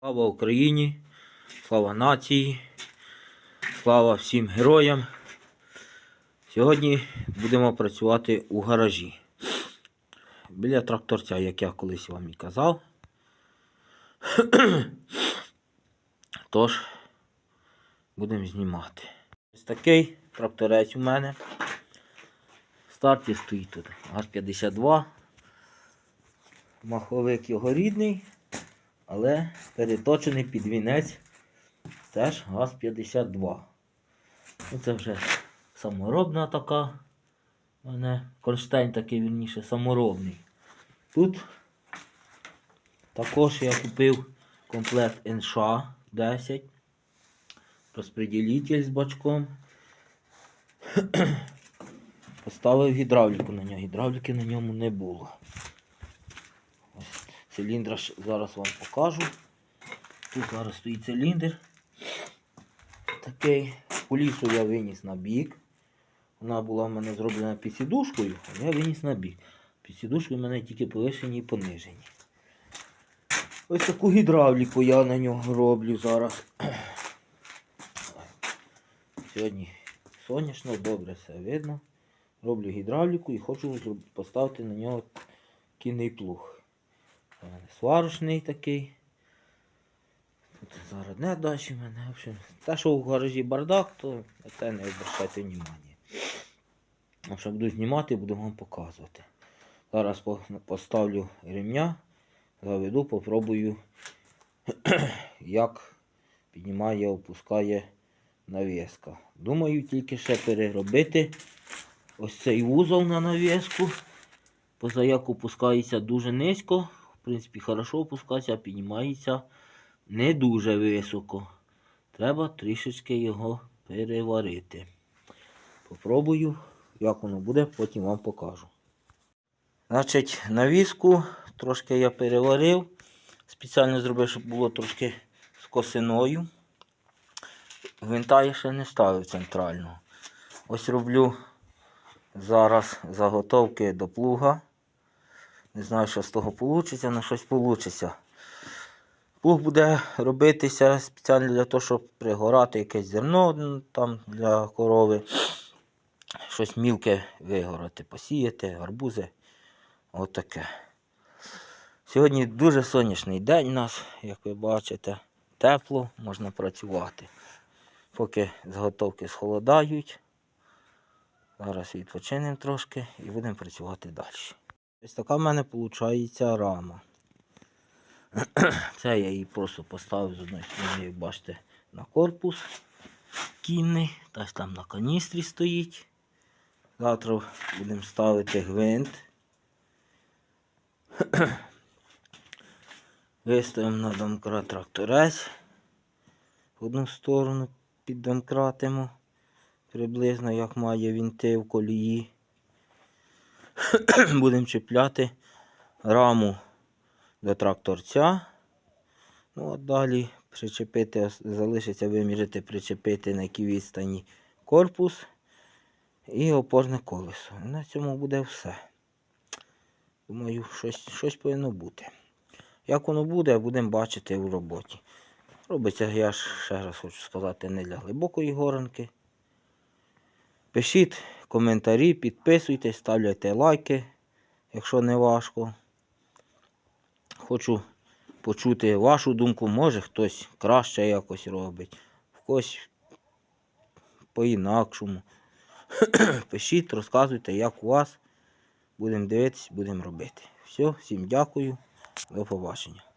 Слава Україні, слава нації, слава всім героям. Сьогодні будемо працювати у гаражі. Біля тракторця, як я колись вам і казав. Тож, будемо знімати. Ось такий тракторець у мене. В старті стоїть тут ГАЗ-52. Маховик його рідний, але переточений під вінець теж ГАЗ-52. Ну, Це вже саморобна така. У мене Кронштейн такий вірніше саморобний. Тут також я купив комплект НШ 10. Розпреділитель з бачком. Поставив гідравліку на нього. Гідравліки на ньому не було. Циліндра зараз вам покажу. Тут зараз стоїть циліндр. Такий. Кулісу я виніс на бік. Вона була в мене зроблена під сідушкою, а я виніс на бік. Під сідушкою в мене тільки повишені і понижені. Ось таку гідравліку я на нього роблю зараз. Сьогодні сонячно, добре все видно. Роблю гідравліку і хочу поставити на нього кінний плуг. Сварочний такий. Тут зараз не далі в мене. В общем, те, що в гаражі бардак, то те не обращайте внимання. Якщо буду знімати, буду вам показувати. Зараз поставлю ремня, заведу, попробую, як піднімає, опускає навіска. Думаю, тільки ще переробити ось цей вузол на навіску. Позаяк опускається дуже низько. Принципі, хорошо опускається, а піднімається не дуже високо. Треба трішечки його переварити. Попробую, як воно буде, потім вам покажу. Значить, навіску трошки я переварив. Спеціально зробив, щоб було трошки з косиною. Гвинта я ще не ставив центрального. Ось роблю зараз заготовки до плуга. Не знаю, що з того вийде, але щось вийде. Плуг буде робитися спеціально для того, щоб пригорати якесь зерно там для корови. Щось мілке вигорати, посіяти, гарбузи. Отаке. Сьогодні дуже сонячний день у нас, як ви бачите. Тепло, можна працювати. Поки заготовки схолодають. Зараз відпочинемо трошки і будемо працювати далі. Ось така в мене виходить рама. Це я її просто поставив з одної сторони, як бачите, на корпус кінний, десь там на каністрі стоїть. Завтра будемо ставити гвинт. Виставимо на домкрат тракторець. В одну сторону піддомкратимо. Приблизно як має вінти в колії. Будемо чіпляти раму до тракторця. Ну, а далі причепити, залишиться виміряти, причепити на якій відстані корпус і опорне колесо. На цьому буде все. Думаю, щось, щось повинно бути. Як воно буде, будемо бачити у роботі. Робиться, я ж ще раз хочу сказати, не для глибокої горанки. Пишіть коментарі, підписуйтесь, ставляйте лайки, якщо не важко. Хочу почути вашу думку. Може хтось краще якось робить, в по-інакшому. Пишіть, розказуйте, як у вас. Будемо дивитись, будемо робити. Все, всім дякую, до побачення.